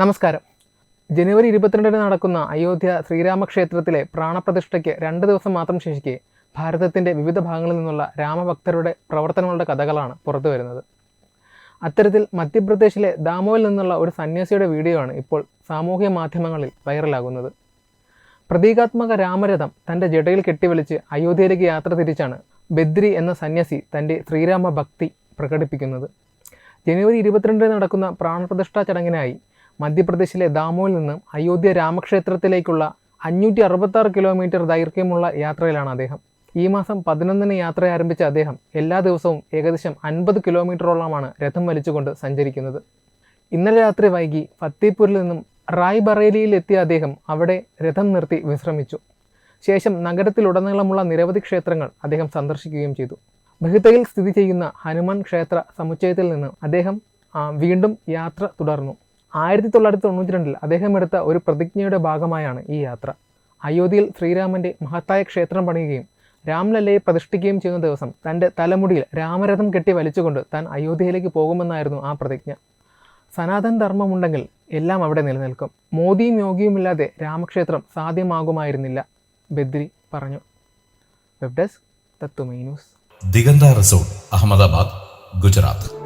നമസ്കാരം. ജനുവരി ഇരുപത്തിരണ്ടിന് നടക്കുന്ന അയോധ്യ ശ്രീരാമക്ഷേത്രത്തിലെ പ്രാണപ്രതിഷ്ഠയ്ക്ക് രണ്ട് ദിവസം മാത്രം ശേഷിക്കെ ഭാരതത്തിന്റെ വിവിധ ഭാഗങ്ങളിൽ നിന്നുള്ള രാമഭക്തരുടെ പ്രവർത്തനങ്ങളുടെ കഥകളാണ് പുറത്തു വരുന്നത്. അത്തരത്തിൽ മധ്യപ്രദേശിലെ ദാമോയിൽ നിന്നുള്ള ഒരു സന്യാസിയുടെ വീഡിയോ ആണ് ഇപ്പോൾ സാമൂഹ്യ മാധ്യമങ്ങളിൽ വൈറലാകുന്നത്. പ്രതീകാത്മക രാമരഥം തന്റെ ജടയിൽ കെട്ടിവലിച്ച് അയോധ്യയിലേക്ക് യാത്ര തിരിച്ചാണ് ബദ്രി എന്ന സന്യാസി തന്റെ ശ്രീരാമ ഭക്തി പ്രകടിപ്പിക്കുന്നത്. ജനുവരി ഇരുപത്തിരണ്ടിന് നടക്കുന്ന പ്രാണപ്രതിഷ്ഠാ ചടങ്ങിനായി മധ്യപ്രദേശിലെ ദാമോയിൽ നിന്ന് അയോധ്യ രാമക്ഷേത്രത്തിലേക്കുള്ള അഞ്ഞൂറ്റി അറുപത്താറ് കിലോമീറ്റർ ദൈർഘ്യമുള്ള യാത്രയിലാണ് അദ്ദേഹം. ഈ മാസം പതിനൊന്നിന് യാത്ര ആരംഭിച്ച അദ്ദേഹം എല്ലാ ദിവസവും ഏകദേശം അൻപത് കിലോമീറ്ററോളമാണ് രഥം വലിച്ചുകൊണ്ട് സഞ്ചരിക്കുന്നത്. ഇന്നലെ രാത്രി വൈകി ഫത്തേപൂരിൽ നിന്നും റായ് ബറേലിയിൽ എത്തിയ അദ്ദേഹം അവിടെ രഥം നിർത്തി വിശ്രമിച്ചു. ശേഷം നഗരത്തിലുടനീളമുള്ള നിരവധി ക്ഷേത്രങ്ങൾ അദ്ദേഹം സന്ദർശിക്കുകയും ചെയ്തു. ബഹിതയിൽ സ്ഥിതി ചെയ്യുന്ന ഹനുമാൻ ക്ഷേത്ര സമുച്ചയത്തിൽ നിന്ന് അദ്ദേഹം വീണ്ടും യാത്ര തുടർന്നു. ആയിരത്തി തൊള്ളായിരത്തി തൊണ്ണൂറ്റി രണ്ടിൽ അദ്ദേഹം എടുത്ത ഒരു പ്രതിജ്ഞയുടെ ഭാഗമായാണ് ഈ യാത്ര. അയോധ്യയിൽ ശ്രീരാമന്റെ മഹത്തായ ക്ഷേത്രം പണിയുകയും രാംലല്ലയെ പ്രതിഷ്ഠിക്കുകയും ചെയ്യുന്ന ദിവസം തന്റെ തലമുടിയിൽ രാമരഥം കെട്ടി വലിച്ചുകൊണ്ട് താൻ അയോധ്യയിലേക്ക് പോകുമെന്നായിരുന്നു ആ പ്രതിജ്ഞ. സനാതൻ ധർമ്മമുണ്ടെങ്കിൽ എല്ലാം അവിടെ നിലനിൽക്കും. മോദിയും യോഗിയുമില്ലാതെ രാമക്ഷേത്രം സാധ്യമാകുമായിരുന്നില്ല ബദ്രി പറഞ്ഞു. വെബ് ഡെസ്ക് തത്തുമൈ ന്യൂസ്. ദിഗന്ത റിസോർട്ട് അഹമ്മദാബാദ് ഗുജറാത്ത്.